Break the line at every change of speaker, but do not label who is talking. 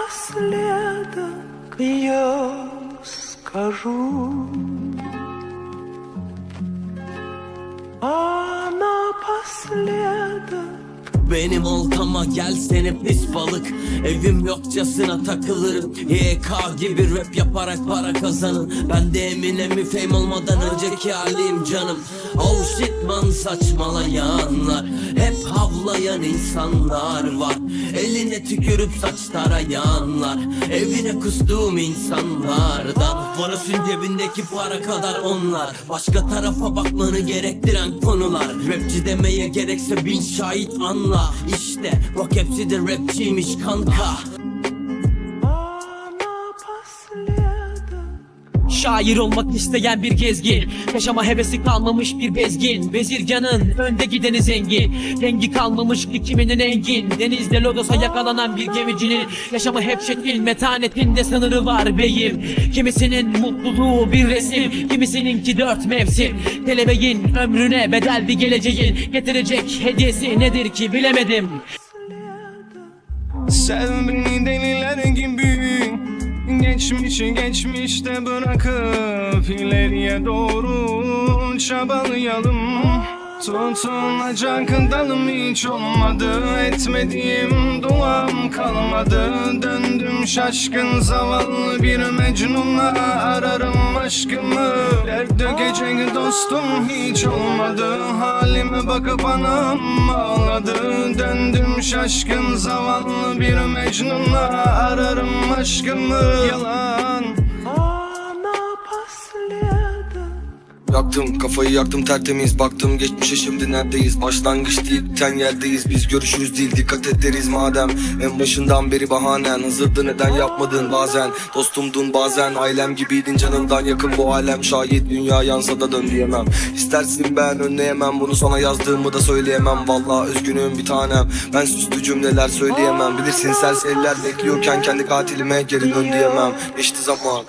напоследок я скажу. А напоследок
Benim oltama gelsene pis balık Evim yokçasına takılırım YK gibi rap yaparak para kazanın Ben de Eminem'i fame olmadan önceki halim canım Oh shit man saçmalayanlar Hep havlayan insanlar var. Eline tükürüp saç tarayanlar Evine kustuğum insanlardan Varasın cebindeki para kadar onlar. Başka tarafa bakmanı gerektiren konular. Rapçi demeye gerekse bin şahit anla. İşte rock hepsi de rapçiymiş kanka
Şair olmak isteyen bir gezgin. Yaşama hevesi kalmamış bir bezgin. Bezirganın önde gideni zengin. Rengi kalmamış ki kiminin engin. Denizde lodosa yakalanan bir gemicinin. Yaşamı hep şekil metanetinde sınırı var beyim. Kimisinin mutluluğu bir resim Kimisininki dört mevsim. Kelebeğin ömrüne bedel bir geleceğin Getirecek hediyesi nedir ki bilemedim.
Gibi Geçmişi geçmişte bırakıp ileriye doğru çabalayalım. Tutunacak dalım hiç olmadı Etmediğim duam kalmadı. Döndüm şaşkın zavallı bir mecnunla Ararım aşkımı Dert dökecek dostum hiç olmadı. Halime bakıp anam ağladı. Döndüm şaşkın zavallı bir mecnunla Ararım aşkımı. Yalan
aktım Kafayı yaktım tertemiz. Baktım geçmişe şimdi neredeyiz? Başlangıç değil biten yerdeyiz. Biz görüşürüz değil dikkat ederiz madem. En başından beri bahanen. Hazırdı neden yapmadın bazen? Dostumdun bazen ailem gibiydin canımdan yakın. Bu alem Şayet dünya yansa da dön diyemem. İstersin ben önleyemem bunu sana yazdığımı da söyleyemem. Valla üzgünüm bir tanem. Ben süslü cümleler söyleyemem. Bilirsin serseriler bekliyorken kendi katilime geri dön diyemem. Geçti zaman.